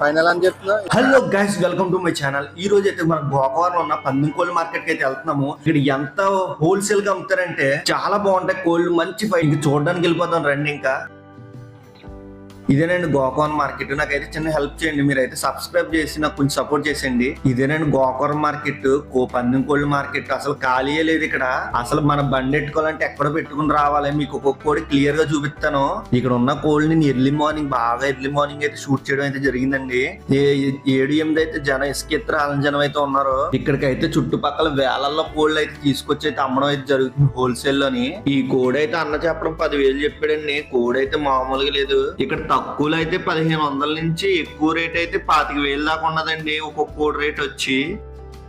Final అని చెప్తున్నా. Hello guys welcome to my channel ఈ రోజు అయితే మనం గోకవరంలో ఉన్న పందింకోళ్ళ మార్కెట్కి అయితే వెళ్తున్నాము. ఇక్కడ ఎంత హోల్సేల్గా అమ్ముతారంటే చాలా బాగుంటాయి. కోళ్ళు మంచి ఫైట్ చూడడానికి వెళ్ళిపోతాం రండి ఇంకా. ఇదేనండి గోకవరం మార్కెట్. నాకైతే చిన్న హెల్ప్ చేయండి మీరైతే. సబ్స్క్రైబ్ చేసి నాకు కొంచెం సపోర్ట్ చేసేయండి. ఇదేనండి గోకవరం మార్కెట్. కో పందెం కోళ్ళు మార్కెట్. అసలు ఖాళీయే లేదు ఇక్కడ. అసలు మన బండి ఎట్టుకోవాలంటే ఎక్కడ పెట్టుకుని రావాలి? మీకు ఒక్కొక్క కోడి క్లియర్గా చూపిస్తాను. ఇక్కడ ఉన్న కోళ్ళని నేను ఎర్లీ మార్నింగ్ బాగా ఎర్లీ మార్నింగ్ అయితే షూట్ చేయడం అయితే జరిగిందండి. ఏ- ఏడు ఎనిమిది అయితే జనం ఇసుకెత్తర ఆలం జనం అయితే ఉన్నారు. ఇక్కడికైతే చుట్టుపక్కల వేలల్లో కోళ్ళు అయితే తీసుకొచ్చి అయితే అమ్మడం అయితే జరుగుతుంది హోల్సేల్లోని. ఈ కోడి అయితే అన్న చెప్పడం పదివేలు చెప్పాడండి. కోడైతే మామూలుగా లేదు. ఇక్కడ తక్కువలో అయితే పదిహేను వందల నుంచి ఎక్కువ రేట్ అయితే పాతిక వేలు దాకా ఉన్నదండి. ఒక్కొక్క కోడి రేట్ వచ్చి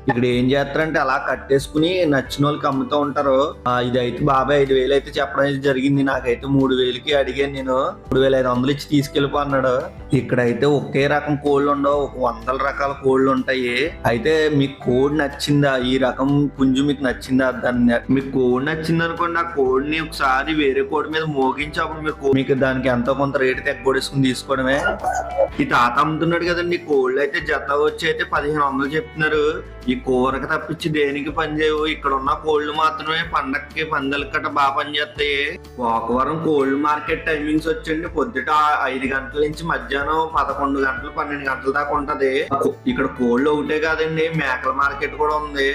ఇక్కడ ఏం చేస్తారంటే అలా కట్టేసుకుని నచ్చిన వాళ్ళకి అమ్ముతూ ఉంటారు. ఇదైతే ఇది అయితే బాబాయ్ ఐదు వేలు అయితే చెప్పడం అయితే జరిగింది. నాకైతే మూడు వేలకి అడిగాను నేను. మూడు వేల ఐదు వందలు ఇచ్చి తీసుకెళ్ళిపో అన్నాడు. ఇక్కడైతే ఒకే రకం కోళ్ళు ఉండవు. ఒక వందల రకాల కోళ్ళు ఉంటాయి. అయితే మీకు కోడి నచ్చిందా? ఈ రకం పుంజు మీకు నచ్చిందా? దాన్ని మీకు కోడి నచ్చింది అనుకోండి ఆ కోడిని ఒకసారి వేరే కోడి మీద మోగించి అప్పుడు మీకు మీకు దానికి ఎంతో కొంత రేటు తెగ్గొడేసుకుని తీసుకోవడమే. ఈ తాత అమ్ముతున్నాడు కదండి. కోళ్ళు అయితే జత వచ్చి అయితే పదిహేను వందలు చెప్తున్నారు. ఈ కూరకి తప్పించి దేనికి పనిచేయవు ఇక్కడ ఉన్న కోళ్ళు మాత్రమే పండక్కి పందలకి కట్ట బాగా పనిచేస్తాయి పోకవరం కోల్డ్ మార్కెట్ టైమింగ్స్ వచ్చండి. పొద్దుట ఐదు గంటల నుంచి మధ్యాహ్నం పదకొండు గంటలు పన్నెండు గంటల దాకా ఉంటది. ఇక్కడ కోళ్ళు ఒకటే కాదండి మేకల మార్కెట్ కూడా ఉంది.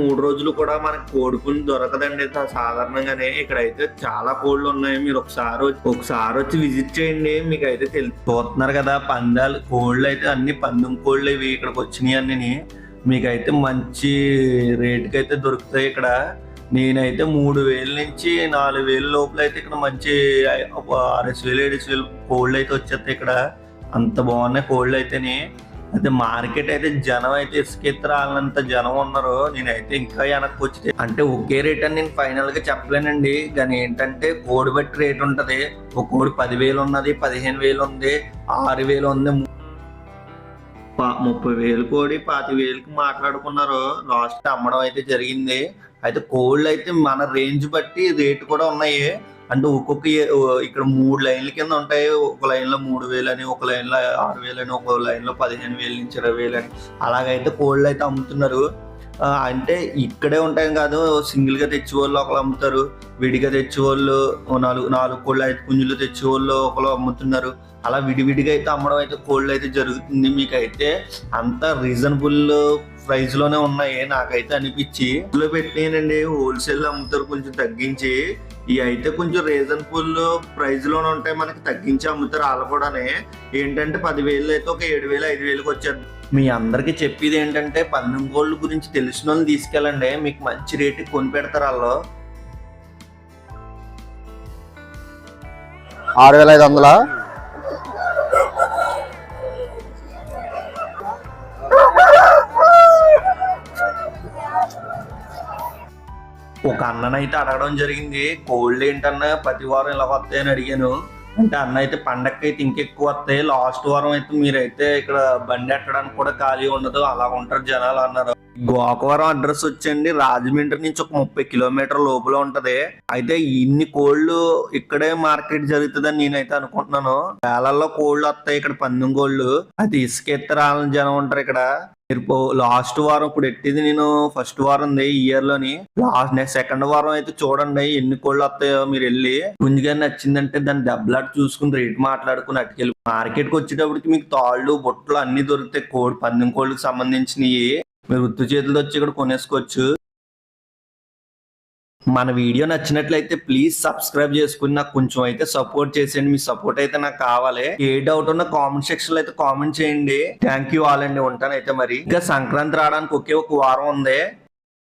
మూడు రోజులు కూడా మనకి కోడిపుని దొరకదండి సాధారణంగానే. ఇక్కడ అయితే చాలా కోళ్ళు ఉన్నాయి. మీరు ఒకసారి ఒకసారి వచ్చి విజిట్ చేయండి. మీకు అయితే తెలిసిపోతున్నారు కదా పందాలు. కోళ్ళు అయితే అన్ని పందెం కోళ్ళు ఇవి ఇక్కడికి వచ్చినాయి అన్ని మీకైతే మంచి రేటుకి అయితే దొరుకుతాయి ఇక్కడ. నేనైతే మూడు వేల నుంచి నాలుగు వేల లోపల అయితే ఇక్కడ మంచి ఒక ఆరేసి వేలు ఏడేసి వేలు కోళ్ళు అయితే వచ్చేస్తాయి ఇక్కడ. అంత బాగున్నాయి కోళ్ళు అయితేనే. అయితే మార్కెట్ అయితే జనం అయితే ఇసుకెత్తరాలంత జనం ఉన్నారు. నేనైతే ఇంకా వెనక్కి వచ్చి అంటే ఒకే రేట్ అని నేను ఫైనల్గా చెప్పలేనండి. కానీ ఏంటంటే కోడి బట్టి రేట్ ఉంటది. ఒక కోడి పదివేలు ఉన్నది పదిహేను వేలు ఉంది ఆరు వేలు ఉంది ముప్పై వేలు కోడి పాతి వేలకి మాట్లాడుకున్నారు. లాస్ట్ అమ్మడం అయితే జరిగింది. అయితే కోళ్ళు అయితే మన రేంజ్ బట్టి రేటు కూడా ఉన్నాయి. అంటే ఒక్కొక్క ఏ- ఇక్కడ మూడు లైన్ల కింద ఉంటాయి. ఒక లైన్లో మూడు వేలు అని ఒక లైన్లో ఆరు వేలు అని ఒక లైన్లో పదిహేను వేలు నుంచి ఇరవై వేలు అని అలాగైతే కోళ్ళు అయితే అమ్ముతున్నారు. అంటే ఇక్కడే ఉంటాయి కాదు సింగిల్గా ఒకరు అమ్ముతారు విడిగా తెచ్చేవాళ్ళు నాలుగు నాలుగు కోళ్ళు ఐదు పుంజులు తెచ్చేవాళ్ళు ఒకరు అమ్ముతున్నారు. అలా విడివిడిగా అయితే అమ్మడం అయితే కోళ్ళు అయితే జరుగుతుంది. మీకైతే అంత రీజనబుల్ ప్రైస్లోనే ఉన్నాయి. నాకైతే అనిపించి ఇందులో పెట్టినానండి. హోల్సేల్ అమ్ముతారు కొంచెం తగ్గించి. ఇవి అయితే కొంచెం రీజనబుల్ ప్రైస్లోనే ఉంటాయి. మనకి తగ్గించి అమ్ముతారు వాళ్ళు కూడానే. ఏంటంటే పదివేలు అయితే ఒక ఏడు వేలు ఐదు వేలకు వచ్చేది మీ అందరికి చెప్పేది ఏంటంటే పందెం కోళ్ళు గురించి తెలిసిన వాళ్ళని తీసుకెళ్ళండి. మీకు మంచి రేటు కొని పెడతారు వాళ్ళు. ఆరు వేల ఐదు వందలా? అన్ననైతే అడగడం జరిగింది. కోల్డ్ ఏంటన్నా ప్రతి వారం ఇలా వస్తాయని అడిగాను. అంటే అన్న అయితే పండగకి అయితే ఇంకెక్కువ వస్తాయి. లాస్ట్ వారం అయితే మీరైతే ఇక్కడ బండి ఎట్టడానికి కూడా ఖాళీ ఉండదు. అలా ఉంటారు జనాలు అన్నారు. గోకవరం అడ్రస్ వచ్చండి రాజమండ్రి నుంచి ఒక ముప్పై కిలోమీటర్ లోపల ఉంటది. అయితే ఇన్ని కోళ్ళు ఇక్కడే మార్కెట్ జరుగుతుందని నేనైతే అనుకుంటున్నాను. వేలల్లో కోళ్ళు వస్తాయి ఇక్కడ పందెం కోళ్ళు. అది ఇసుకెత్తరాలని జనం ఉంటారు ఇక్కడ. మీరు లాస్ట్ వారం ఇప్పుడు ఎట్టింది నేను? ఫస్ట్ వారం ఉంది ఈ ఇయర్లోని. లాస్ట్ నెక్స్ట్ సెకండ్ వారం అయితే చూడండి ఎన్ని కోళ్ళు వస్తాయో మీరు వెళ్ళి. ముందుగా నచ్చిందంటే దాన్ని దెబ్బలాట చూసుకుని రేట్ మాట్లాడుకుని అటుకెళ్ళి. మార్కెట్కి వచ్చేటప్పటికి మీకు తాళ్ళు బుట్టలు అన్ని దొరుకుతాయి. కోడి పందెం కోళ్ళకి సంబంధించినవి. మీరు ఉత్తు చేతులు వచ్చి ఇక్కడ కొనేసుకోవచ్చు. మన వీడియో నచ్చినట్లయితే ప్లీజ్ సబ్స్క్రైబ్ చేసుకుని నాకు కొంచెం అయితే సపోర్ట్ చేసేయండి. మీ సపోర్ట్ అయితే నాకు కావాలి. ఏ డౌట్ ఉన్నా కామెంట్ సెక్షన్లో అయితే కామెంట్ చేయండి. థ్యాంక్ యూ ఆల్ అండి. ఉంటానైతే మరి. ఇంకా సంక్రాంతి రావడానికి ఒకే ఒక వారం ఉంది.